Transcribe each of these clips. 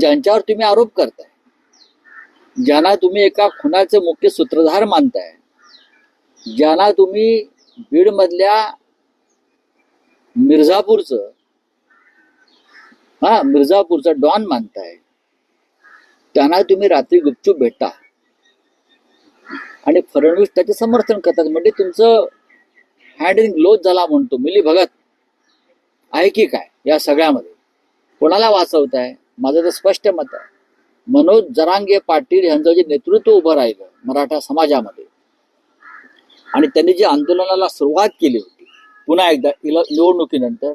ज्यांच्यावर तुम्ही आरोप करताय ज्यांना तुम्ही एका खुनाचे मुख्य सूत्रधार मानताय ज्यांना तुम्ही बीडमधल्या मिर्झापूरचं हा मिर्झापूरचं डॉन मानताय त्यांना तुम्ही रात्री गुपचूप भेटता आणि फडणवीस त्याचे समर्थन करतात म्हणजे तुमचं हँड इन ग्लोज झाला म्हणतो मिली भगत आहे की काय या सगळ्यामध्ये? कोणाला वाचवताय? माझं तर स्पष्ट मत आहे. मनोज जरांगे पाटील यांचं जे नेतृत्व उभं राहिलं मराठा समाजामध्ये आणि त्यांनी जे आंदोलनाला सुरुवात केली होती पुन्हा एकदा निवडणुकीनंतर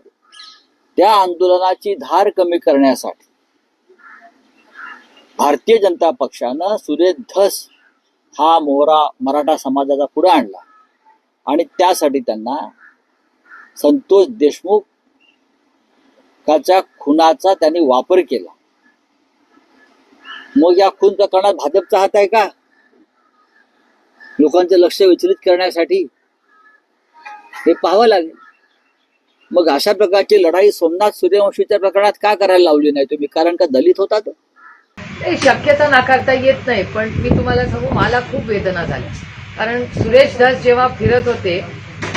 त्या आंदोलनाची धार कमी करण्यासाठी भारतीय जनता पक्षानं सुरेश धस हा मोहरा मराठा समाजाचा पुढे आणला. आणि त्यासाठी त्यांना संतोष देशमुख च्या खुनाचा त्यांनी वापर केला. मग या खून प्रकरणात भाजपचा हात आहे का? लोकांचं लक्ष विचलित करण्यासाठी हे पाहावं लागेल. मग अशा प्रकारची लढाई सोमनाथ सूर्यवंशीच्या प्रकरणात का करायला लावली नाही तुम्ही? कारण का दलित होता तो शक्यता नाकारता येत नाही पण मी तुम्हाला सांगू मला खूप वेदना झाल्या. कारण सुरेश दास जेव्हा फिरत होते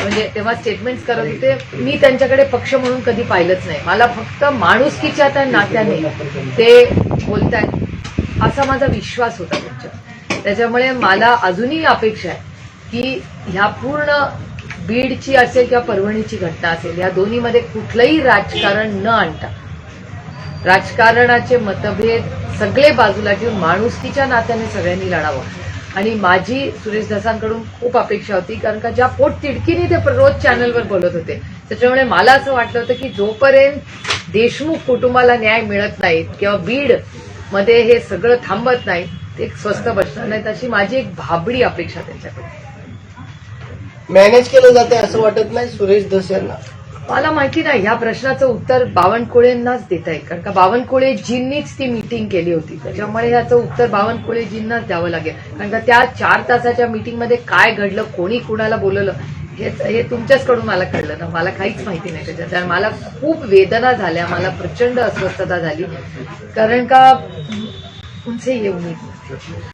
म्हणजे तेव्हा स्टेटमेंट्स करत होते. मी त्यांच्याकडे पक्ष म्हणून कधी पाहिलंच नाही. मला फक्त माणुसकीच्या त्या नात्याने ते बोलतायत. असा माझा विश्वास होता त्यांच्या त्याच्यामुळे मला अजूनही अपेक्षा आहे की ह्या पूर्ण बीडची असेल किंवा परभणीची घटना असेल या दोन्हीमध्ये कुठलंही राजकारण न आणता राजकारणाचे मतभेद सगळे बाजूला ठेवून माणुसकीच्या नात्याने सगळ्यांनी लढावं. आणि माझी सुरेश धसांकडून खूप अपेक्षा होती कारण का ज्या पोट तिडकीने ते रोज चॅनलवर बोलत होते. त्याच्यामुळे मला असं वाटलं होतं की जोपर्यंत देशमुख कुटुंबाला न्याय मिळत नाहीत किंवा बीडमध्ये हे सगळं थांबत नाही ते स्वस्थ बसणार नाहीत अशी माझी एक भाबडी अपेक्षा त्यांच्याकडे मॅनेज केलं जाते असं वाटत नाही सुरेश धस यांना. मला माहिती नाही ह्या प्रश्नाचं उत्तर बावनकुळेंनाच देता येईल. कारण का बावनकुळेजींनीच ती मीटिंग केली होती. त्याच्यामुळे ह्याचं उत्तर बावनकुळेजींनाच द्यावं लागेल. कारण का त्या चार तासाच्या मीटिंगमध्ये काय घडलं कोणी कुणाला बोलवलं हे हे तुमच्याचकडून मला कळलं ना. मला काहीच माहिती नाही त्याच्यात. कारण मला खूप वेदना झाल्या मला प्रचंड अस्वस्थता झाली. कारण का उंचे येऊन